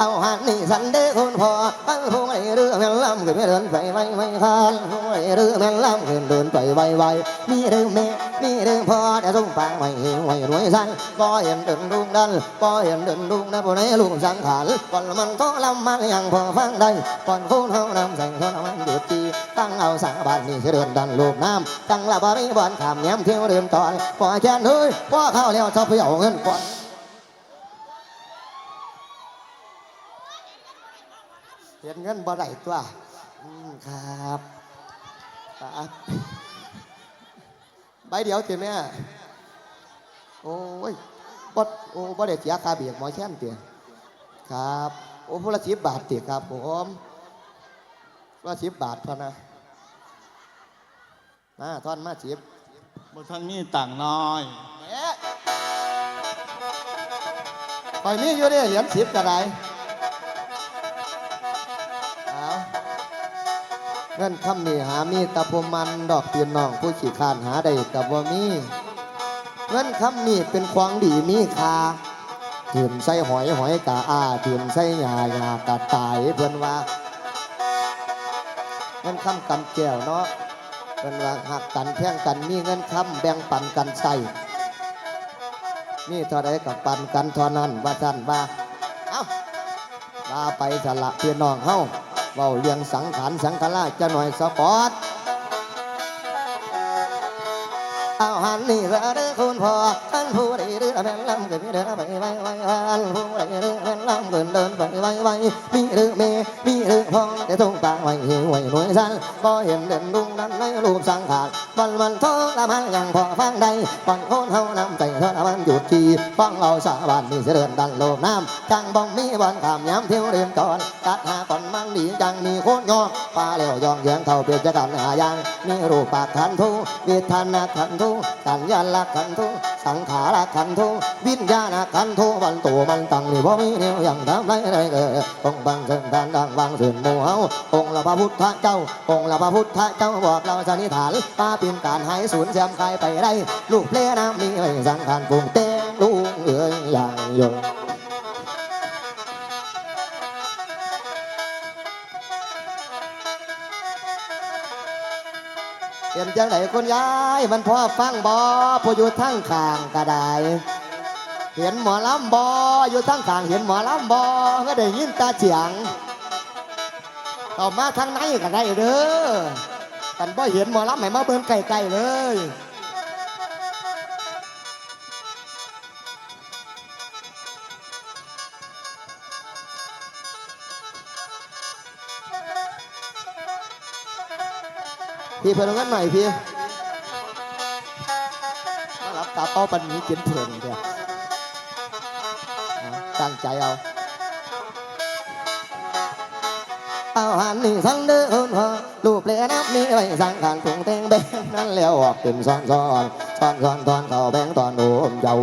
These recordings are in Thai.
เอาหันนี่สันเด้คุณพออันผู้ใดเรือแม่นลำขึ้นเดินไปไวไวคันผู้ใดเรือแม่นลำขึ้นเดินไปไวไวมีเรื่องแม่มีเรื่องพ่อแต่ส่งปางไม่หิวไม่รวยสันก็เห็นเดินดุงดันก็เห็นเดินดุงนะผู้ใดลูกสังขารก่อนมันก็ลำมันยังพอฟังได้ก่อนคนเฮานำใส่เท่ามันหยุดจีตั้งเอาสาบานนี่เดินดันลูกน้ำตั้งละบริบอลขามแย้มเที่ยวเดินตอนพอแค่นเฮ้ยพอเข้าแล้วชอบไปเอาเงินก่อน ห็นเงินบ่ได้ตัวอืมครับครับใบเดียวเตียแม่โอ้ยบ่โอ้บ่ได้เสียค่าเบียกหมอแช่นเตียครับโอ้ผู้ละสิบบาทเตียครับผมผู้ละสิบบาทพอนะมาทอนมาสิบบ่ท่านมีต่างค์น้อยแหมปล่อยมีอยู่เด้เหรียญสิบก็ได้เอ เงินคำนี้หามีตะพมันดอกเตียนน้องผู้ขี้ขานหาได้กับว่ามี เงินคำนี้เป็นของดีมีค่าถิ่มใส่หอยหอยกะอาถิ่มใส่หยาหยากะตายเพื่อนว่าเงินคำกำแก้วเนาะเพื่อนว่าหักกันแพ่งกันมีเงินคำแบ่งปันกันใส่นี่เท่าใดกับปันกันเท่านั้นว่าท่านว่าเอ้าว่าไปสละเพี่น้องเฮา เว้าเลี้ยงสังขารสังขารจะหน่อยสปอร์าหันนี่ละเด้อคุณพ่ออันผู้ใดเรือแม่นลำเกิดเดินไปไวไวอันผู้ใดเรือแม่นลำเกิดเดินไปไวไวมีเรือเมมีเรือพ่อแต่ต้องปางไว้หิวไว้หน่วยสั้นบ่เห็นเดินดุงนั้นในรูปสังขารวันมันท้องละมันยังพอฟังได้ก่อนโคนเฮานำใจเธอละมันหยุดทีฟังเราสาบานนี่เสดินดันโลกน้ำจังบ้องมีบอลขามย้ำเที่ยวเรียนก่อนตัดหาก่อนมันดีจังมีโคตรยอปลาเหลวยองเยืองเข้าเปลี่ยนจะกันหายังมีรูปปากขันทุวิธานนาขันทุสัญญาละขันธุสังขารขันธุวิญญาณขันธุวันตัวมันตั้งนี่บ่มีแนวอย่างทำไรไรเออองบังเกินทานดังบังสื่นหมู่เฮาองค์ละพระพุทธเจ้า องค์ละพระพุทธเจ้าบอกเราสันนิษฐานป้าปีนการหายสูญเสียมกายไปได้ลูกเพลน้ำมีไว้สังขารปรุงเต้งลุงเอ๋ยอย่างยง เป็นจังไหนคุณยายมันพ่อฟังบอผู้อยู่ทั้งข้างก็ได้ เห็นหมอลำบออยู่ทั้งข้างเห็นหมอลำบอก็ได้ยินตาเฉียงต่อมาทางไหนก็ได้เด้อกันบ่เห็นหมอลำให้มาเบิ่งไกลๆเลย พี่เพิ่อาเงินหม่พี่มารับตาเป้าปันนี้กินเพิ่นเดียวตั้งใจเอาเอาหันนี่สังเดินพอลูกเลี้ยน้ำนี่ไว้สังขารปรุงเต็งเบงนั่นแล้วออกเป็นซ้อนซ้ อนซ้อนซ้อนตอนเขาแบงตอนโอมเจ้า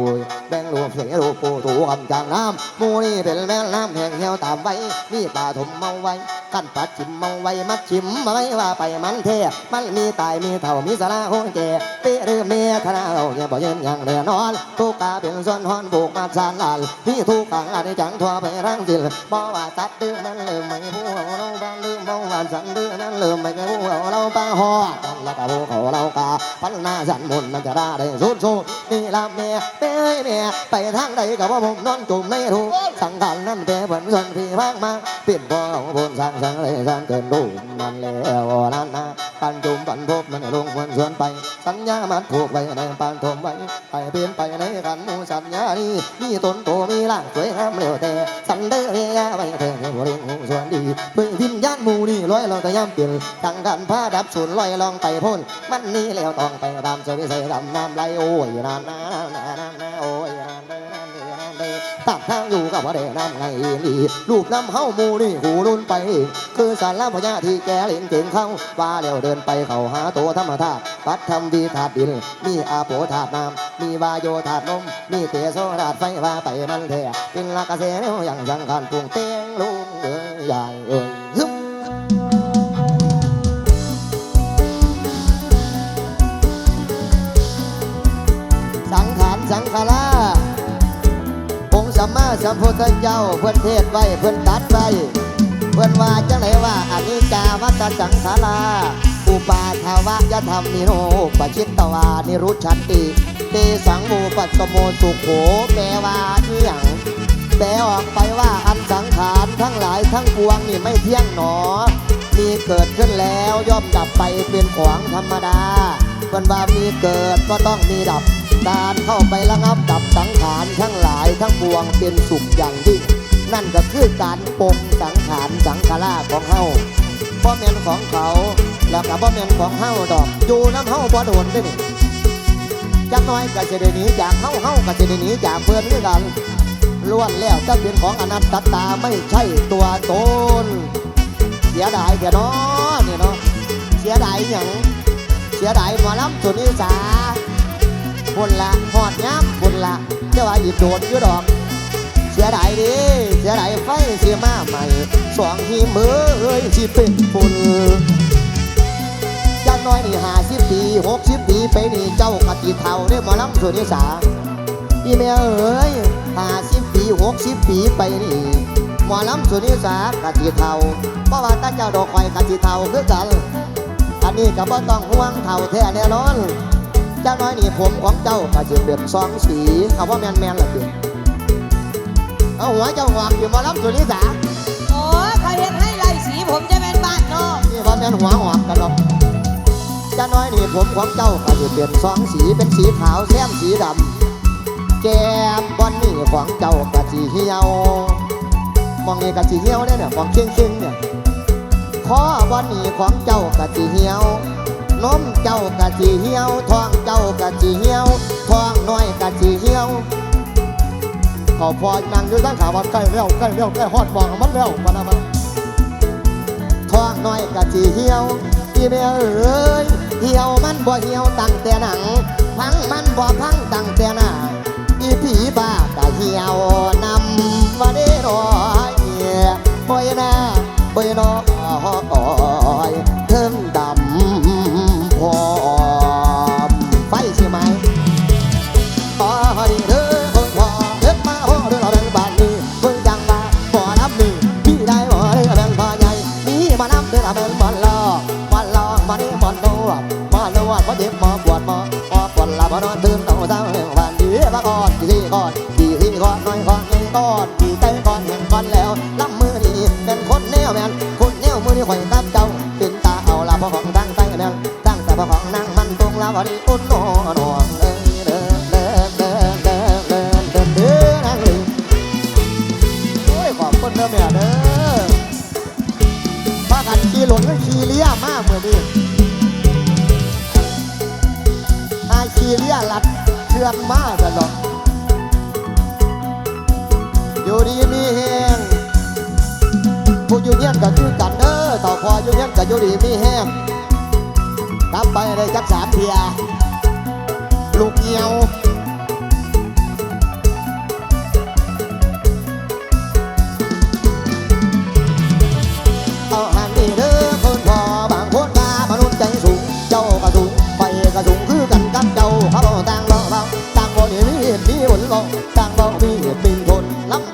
แบงลูกเสียลูกปูถูกคำจางน้ำมูนี่เป็นแม่น้ำแห้งเหี่ยวตามไว้มีปลาถมเมาไว้กันปัดชิมเมาไว้มัดชิมมาไว้ว่าไปมันเทมันมีตายมีเท่ามีสาระโหงแก่เปหรือเมียคณะเราเนี่ยบ่ยืนยังเดือนอนทุกกาเป็นส่วนหอนบุกมาสานลานที่ทุกขังอันจังทั่วไปรังสิลบ่ว่าตัดดื้อมันลืมไม่ผู้เราบ้านลืมบ่ว่าสันดื้อนั้นลืมไม่ผู้เราป้าหอดแล้วก็ผู้เขาเรากาพันหน้าสันมุนมันจะได้ได้สุดสุดนี่ละเมียเป้ยเมียไปทางใดก็บ่ผมนอนจุ่มในรูสังขารนั้นเป้เพิ่นส่วนพี่พักมาเปลี่ยนบ่อาบนสังสังเลยสังเกินรูมันแล้วนั่นนะปันจุ่มปันพบมันลงมันส่วนไป สัญญามันผูกไว้ในปานทมไว้ไปเปลี่ยนไปในกันมูสัญญานี้มีต้นโตมีร่างสวยงามเร็วแต่สันเดอร์เฮียไว้เธอให้บริหูส่วนดีเพื่อวิญญาณมูนี่ลอยลองก็ย่ำเปลี่ยนทั้งกันผ้าดับสูนลอยลองไปพ่นมันนี่แล้วต้องไปตามสวิสัยดำน้ำไหลโอ้ยนานนานนานนานโอ้ยนานเด้อนานเด้อนานเด้อตัดทางอยู่กับว่าเด้น้ำไงนี่ลูกน้ำเฮาหมูนี่หูรุ่นไป คือสารลพญาที่แกเล่นเก่งเข้าว่าแล้วเดินไปเข้าหาตัวธรรมธาตุปัดทำดีธาตุดินมีอาโปธาตุน้ำมีวายโยธาตุลมมีเตโซธาตุไฟว่าไปมันแท้เป็นลักเสเนียวอย่างสังขารปรุงเต้งลุงเอ้ยใหญ่เอ้ย สังขาราองค์สมมาสัมพุทธเจ้าเพิ่อนเทศไว้เพิ่อนตัดไว้เพิ่อนว่าจังไหนว่าอันนี้จาวัตสังขาราอุปาทวะยธรรมนิโรปชิตตวานิรุชันติเตสังมูปัสโมสุโขแปลว่าอีหยังแปลออกไปว่าอันสังขารทั้งหลายทั้งปวงนี่ไม่เที่ยงหนอ มีเกิดขึ้นแล้วย่อมดับไปเป็นของธรรมดาเพิ่อนว่ามีเกิดก็ต้องมีดับ การเข้าไประงับดับสังขารทั้งหลายทั้งปวงเป็นสุขอย่างยิ่ง นั่นก็คือการปมสังขารสังขาราของเฮาบ่อแม่นของเขาแล้วก็บ่แม่นของเฮาดอกอยู่น้ำเฮาบ่โดนเด้นี่จักหน้อยก็จะได้หนีจากเฮาเฮาก็จะได้หนีจากเพื่อนด้วยกันล้วนแล้วจะเป็นของอนัตตาไม่ใช่ตัวตนเสียดายแค่น้อนี่ยเนาะเสียดายหยังเสียดายหมอลำสุนิสา พุ่นละหอดย้ำพุ่นละเจ้าว่าอีกโดดอยู่ดอก เสียดายดิเสียดายไฟเสียมาใหม่สองหีมือเอ้ยที่เป็นฝุ่นจังน้อยนี่หาสิบปีหกสิบปีไปนี่เจ้ากะติเท่าได้หมอลำสุนิสาอีเมลเอ้ยหาสิบปีหกสิบปีไปนี่หมอลำสุนิสากะติเท่าเพราะว่าตาเจ้าดอกคอยกะติเท่าคือกันอันนี้ก็บ่ต้องห่วงเท่าแท้แน่นอน จ้าน้อยนี่ผมของเจ้าก็จะเป็นสองสีเอาว่าแมนแมนๆละเพียเอาหัวเจ้าหวกอยู่หมอลำสุนิสาโอ้ยเขาเห็นให้ไล่สีผมจะเป็นบ้านนอกนี่ว่าแมนหัวหอกกันหรอกเจ้าน้อยนี่ผมของเจ้าก็จะเป็นสองสีเป็นสีขาวแซมสีดำแก้มบอนนี่ของเจ้ากะสีเหี่ยวมองนี่กะจีเหี่ยวเนี่ยเนี่ยมองเคียงเคียงๆเนี่ยคอบอนนี่ของเจ้ากะจีเหี่ยว นมเจ้ากะจีเหี่ยวท้องเจ้ากะจีเหี่ยวท้องน้อยกะจีเหี่ยวขาพอนั่งอยู่ตั้งขาวันใกล้แล้วใกล้แล้วใกล้ฮอดมองมันแล้วปะนะมันท้องน้อยกะจีเหี่ยวอีเมลเอ้ยเหี่ยวมันบ่เหี่ยวตั้งแต่หนังพังมันบ่พังตั้งแต่หน้าอีผีบ้ากะเหี่ยวนำมาได้รอยบอยนาบอยนอ ตอนใหญ่ก่อนกี่ใจก่อนเห็นก่อนแล้วลำมือนี่เป็นคนแนวแมนคนแนวมือนี่ข่อยตั บอกนี่มีเหลบอกต่างบอกมีเหตุมีผลลำ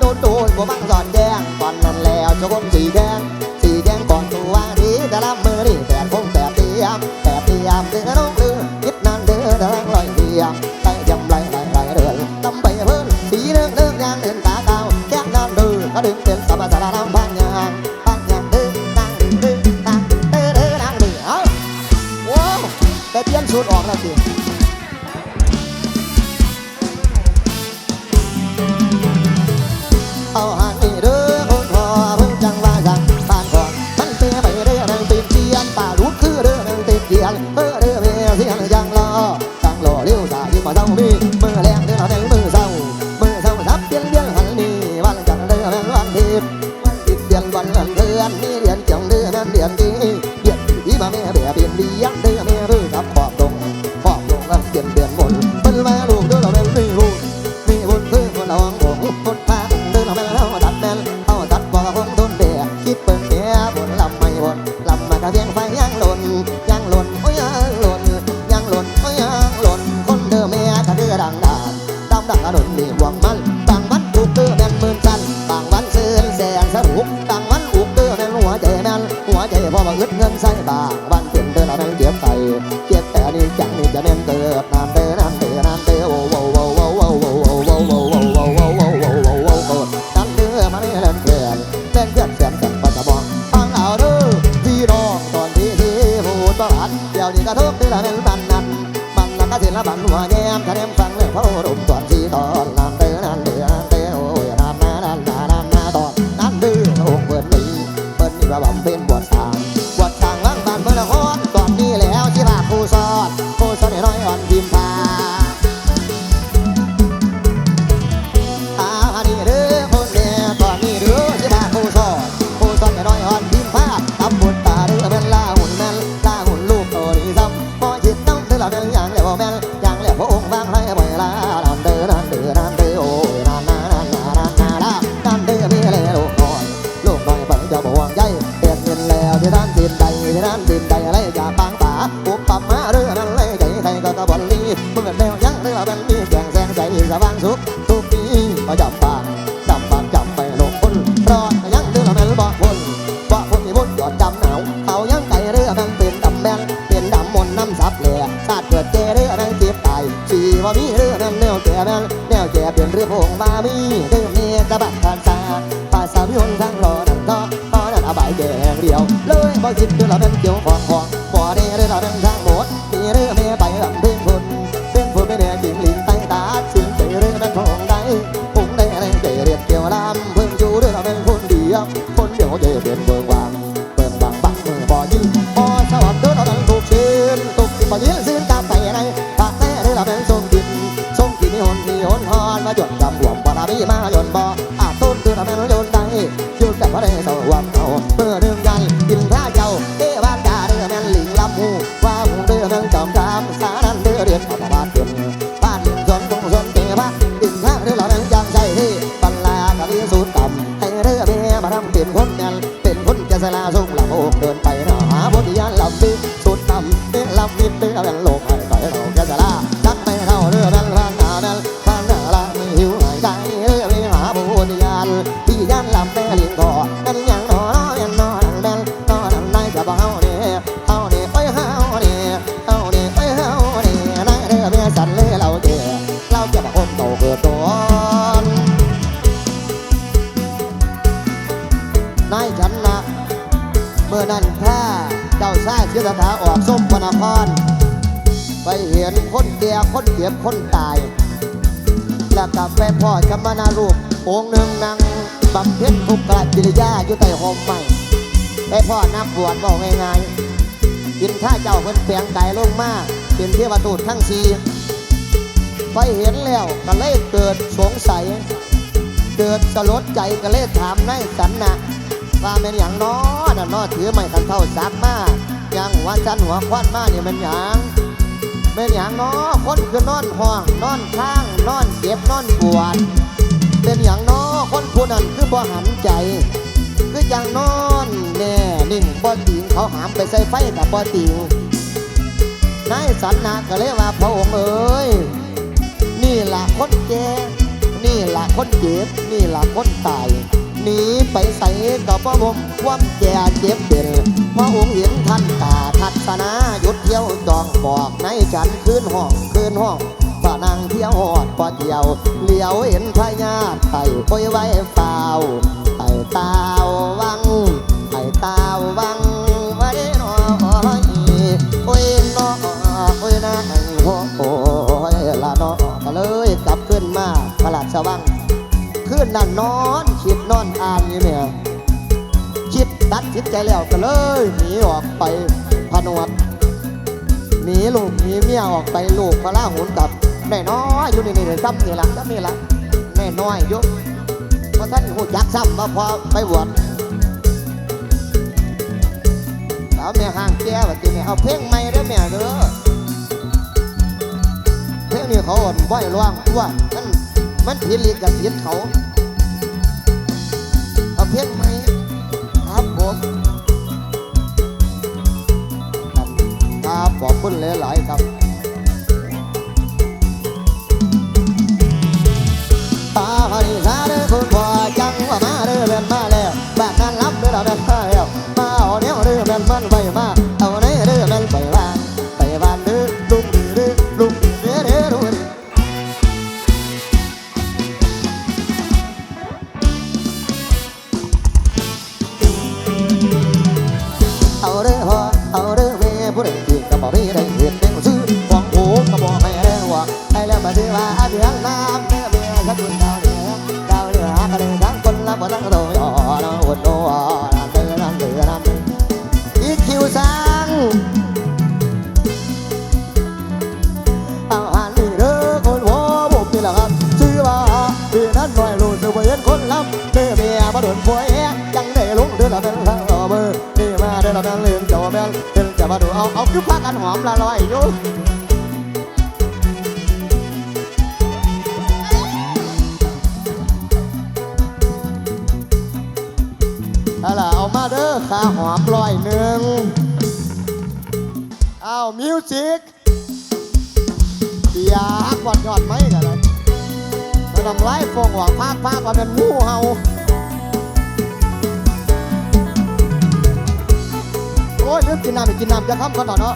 แม่เบียเปลี่ยนดียงเด้ำซับเหล่ชาติเกิดเจเรื่องเจ็บตายสีวามีเรื่องแนวแก่แม่นแนวแก่เป็นเรื่องพงบามีเรื่องเมียกระบะทานซาภาษาพิวนทั้งรอนั่นเนาะพอนั่นอบายแก่เดียว เลยบ่คิดเรือแม่นเกี่ยวของของบ่ได้เรือแม่นทางหม เมียมาทำเป็นคนงานเป็นคนจะสลาส่งลำโอกเดินไปหาบทยานลำบิสุดต่ำเป็นลำบิดเป็นเป็นโลกให้ไปเรา จ็บคนตาย แล้วกับไปพ่อชมนารูป องค์หนึ่งนางบำเพ็ญทุกขกิริยาอยู่ใต้ห่มใหม่ไปพ่อนักบวชบอกง่ายๆกินข้าเจ้าเพิ่นแปลงกายลงมาเป็นเทวทูตทั้งสี่ไปเห็นแล้วก็เลยเกิดสงสัย เกิดสลดใจก็เลยถามนายสันนะว่าเป็นอย่างน้อน่ะน้อถือไม่กันเท่าซักมายังหัว่าจันหัวควันมาเนี่ยมันอย่าง เป็นอย่างน้อคนคือนอนห้องนอนข้างนอนเจ็บนอนปวดเป็นอย่างน้อคนผู้นั้นคือบ่หันใจ คืออย่างนอนแน่นิ่งบ่ติงเขาหามไปใส่ไฟกับบ่ติงนายสันนะก็เลยว่าพระองค์เอ้ยนี่ล่ะคนแก่นี่ล่ะคนเจ็บนี่ล่ะคนตาย หนีไปใส่กับพ่อผมความแก่เจ็บเป็นพระองค์เห็นท่านตาทัศนาหยุดเที่ยวจองบอกในฉันคืนห้องคืนห้องป่านางเที่ยวหอดปอเที่ยวเหลียวเห็นพญาไต่ปอยไว้เฝ้าไต่ตาวังไต่ตาวังไว้หนอยโอ้ยนอโอ้ยนางโอ้ยละนอก็เลยกลับขึ้นมาพระราชวังคืนนั่นนอน คิดนอนอ่านอยู่เนี่ยคิดตัดสินใจแล้วก็เลยหนีออกไปพนวดหนีลูกหนีเมียออกไปลูกพระล่าหุนกับแน่น้อยอยู่นี่นี่ซ้ำนี่ละซ้ำนี่ละแน่น้อยอยุเพราะท่านหูจักซ้ำว่าพอไปบวชสาวแม่ห่างแก้วจีเนี่ยเอาเพลงใหม่เด้อแม่เด้อเพลงนี้เขาอ่อนไหวร่วงตัวมันมันผิดลีกับผิดเขาเอา คนหลายๆครับ เขาคือพากันหอมละลอยอยู่เอาละเอามาเด้อขาหอมร้อยหนึ่งเอามิวสิกอยากกอดยอดไหมกันเลยกำลัไรฟงหวังภาคภาคว่าเป็นงูเห่า โอ้ยเริ่มกินน้ำอีกกินน้ำจะทำก่อนเนาะ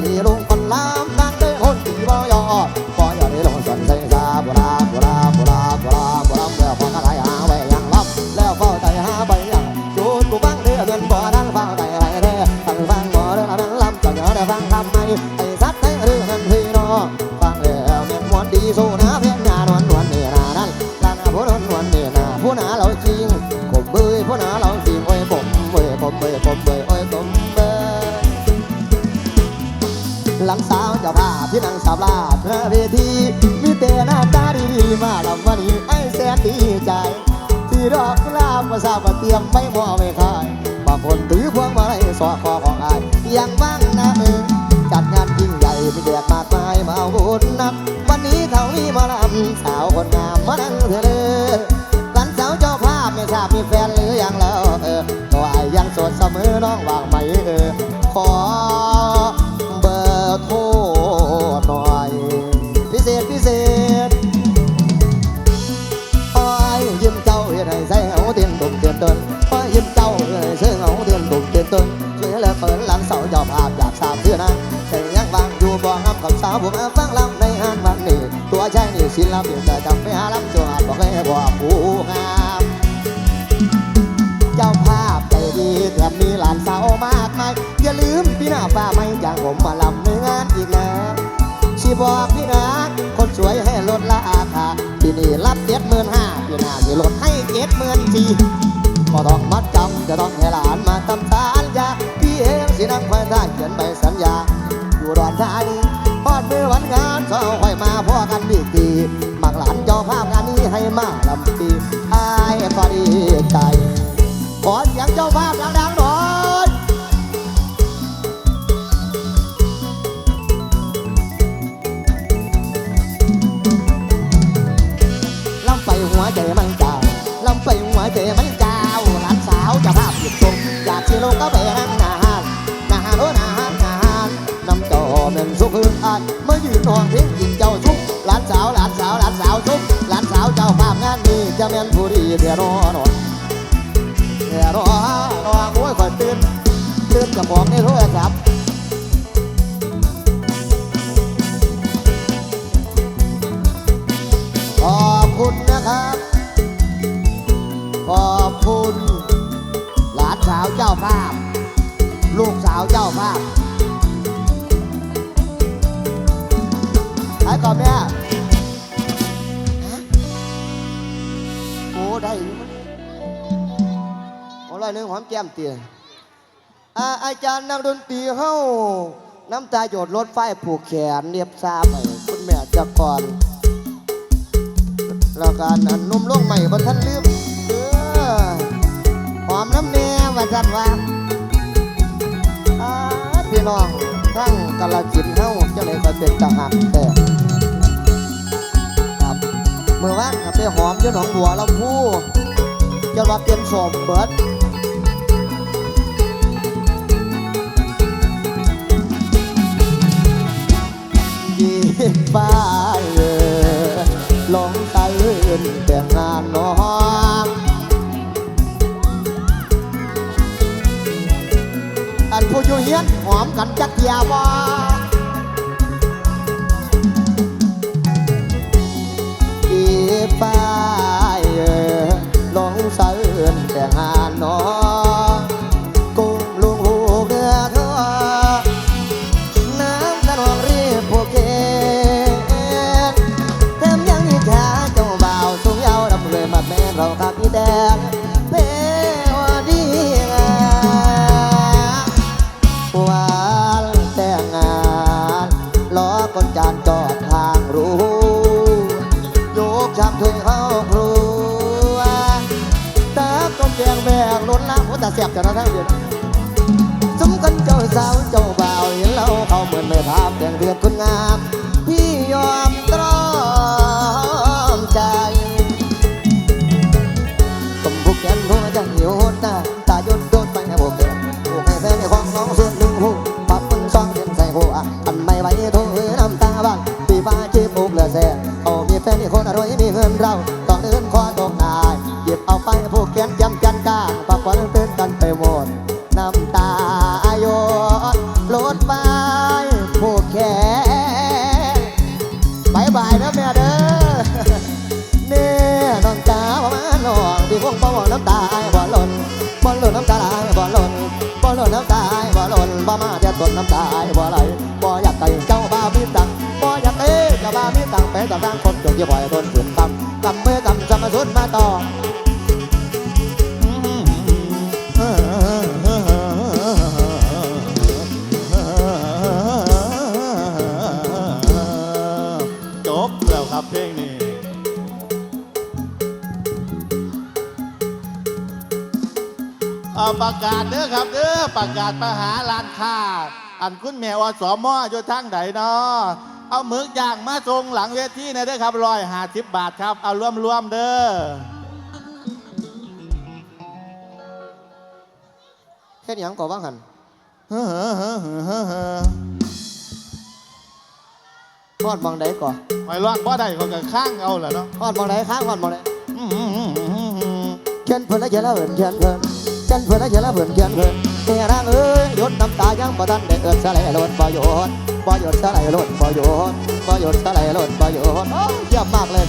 ingeniero ศิลปินแต่จำไปหาลำจวดบอกให้บอกผู้งามเจ้าภาพใจดีแถมมีหลานสาวมากมายอย่าลืมพี่หน้าฟ้าไม่จ้างผมมาลำในงานอีกแล้วชีบอกพี่นะคนสวยให้ลดราคาที่นี่รับเจ็ดหมื่นห้าพี่หน้าจะลดให้เจ็ดหมื่นสี่ก็ต้องมัดจำจะต้องให้หลาน ครับ ขอบคุณ หลานสาวเจ้าภาพ ลูกสาวเจ้าภาพไอ้ก่อนแม่โอ้ได้อยู่มั้ยโอ้ร้อยหนึ่งหอมแก้มเตียอาอาจารย์นักดนตรีเฮาน้ำตาหยดรถไฟผูกแขนเรียบซาไปคุณแม่จะก่อน แล้วการอันนุ่มลงใหม่บ่ท่านลืมเออหอมน้ำแน่ว่าจันว่าพี่น้องทั้งกาลจินเท่าจะเลยคอยเป็นทหากแต่ครับเมื่อวานก็ไปหอมเจ้าหนองบัวลำพูจะว่าเป็นสมเบิด งงานน้องอันผู้อยู่เฮียนหอมกันจักเทียบ่ ครัวตาต้มแกงแบกล้นน้ำโอ้ตาเสียบจะนะทั้งเดือนสมกันเจ้าสาวเจ้าบ่าวเห็นเราเขาเหมือนไม่ภาพแต่งเดือนคนงาม พี่ยอมตรอมใจกมพวกแกนหัวใจหิว บ่อยากไก่เจ้าบ้ามีตังบ่อยากเอ้เจ้าบ้ามีตังไปต่างคนจงที่บ่อยทนขืนกำกำมือกำสมสุดมาต่อจบแล้วครับเพลงนี้เอาประกาศเด้อครับเด้อประกาศมาหาร้านค้า อันคุณแม่อสมออยู่ทางไหนเนาะเอาหมึกย่างมาส่งหลังเวทีหนะเด้อครับร้อยห้าสิบบาทครับ เอารวมๆเด้อเฮ็ดหยังก่อว่างหันเฮ้อเฮ้อเฮ้อเฮ้อเฮ้อเฮ้อทอดบางใดก่อไม่ร้องบ่ได้เขาก็ข้างเอาแหละเนาะทอดบางใดข้างทอดบางใดอื้อหือหือหือหือ เขียนเพิ่นละเขียนละเพิ่นเขียนเพิ่นเขียนเพิ่นละเขียนละเพิ่นเขียนเพิ่นเฮียนางเอ้ยห ยดน้ำตายังบ่ทันได้เอิดสลายลหล่นบ่หยดบ่หยดสลายลหล่นบ่หยดบ่หยดสลายลหล่นบ่หยดเยี่ยมมากเลย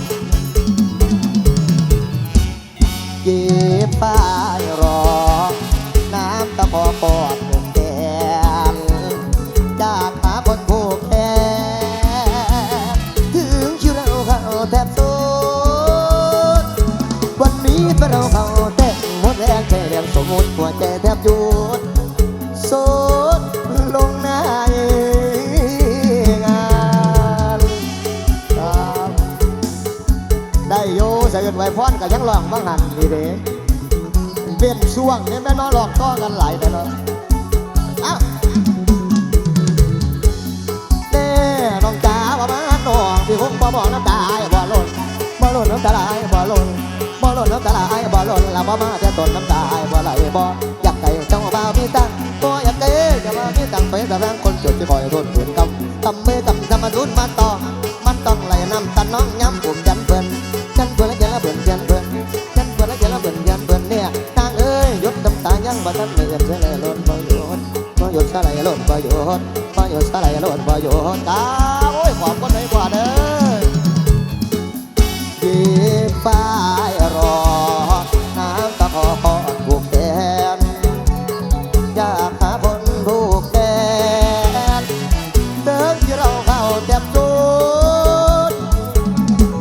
เย็บป้ายรอน้ำตะพอปอด ก็ยังลองบ้างหันดีเด้เป็นช่วงนี้แม่น้องลองต่อกันหลายแต่เนาะเอ้าเน่น้องจ๋าว่ามาน้องที่คงบ่บอกน้ำตาไอ้บ่หล่นบ่หล่นน้ำตาไหลบ่หล่นบ่หล่นน้ำตาไหลบ่หล่นแล้วบ่มาแต่ต้นน้ำตาไอ้บ่ไหลบ่อยากไก่เจ้าบ่าวพี่ตั้งบ่อยากไก่เจ้าบ่าวพี่ตั้งไปแต่ร่างคนจดที่คอยทนฝืนกำกำมือกำสมารุนมาต่อายล้นบ่หยุดบ่หยุดสลายล้นบ่หยุดตาโอ้ยขอบคนไหนกว่าเด้อยีฟ้ายรอน้ำตาคอคอผูกแขนอยากหาคนผูกแขนเดินที่เราเข้าแทบสุด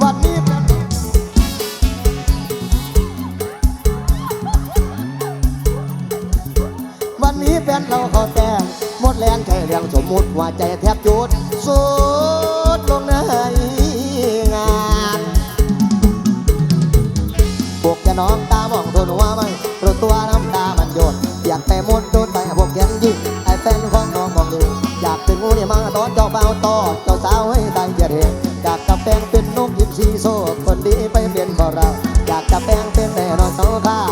วันนี้วันนี้แฟนเราขาแต่ง ดแรงแค่เรื่องสมมุติว่าใจแทบจุดสุดลงในงานพวกแกน้องตามองตัวหนูว่าไหมรู้ตัวน้ำตามันหยดอยากแต่มดโดนไปพวกแกนยิงไอ้แฟนของน้องของดูอยากเป็นงูนี่มาตอนเจ้าเบาต่อเจ้าสาวให้ตายเกียรติอยากกับแปลงเป็นนกยิมซีโซคนดีไปเปลี่ยนของเราอยากกับแปลงเป็นแต่นอนโซคาบตรงเย้า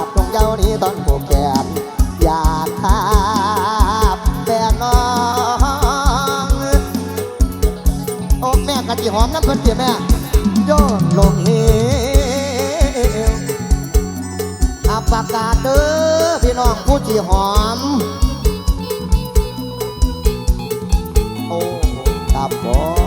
แม่ย้อนลงเหวอาปากกาศเด้อพี่น้องผู้จีหอม โอ้ตาบผม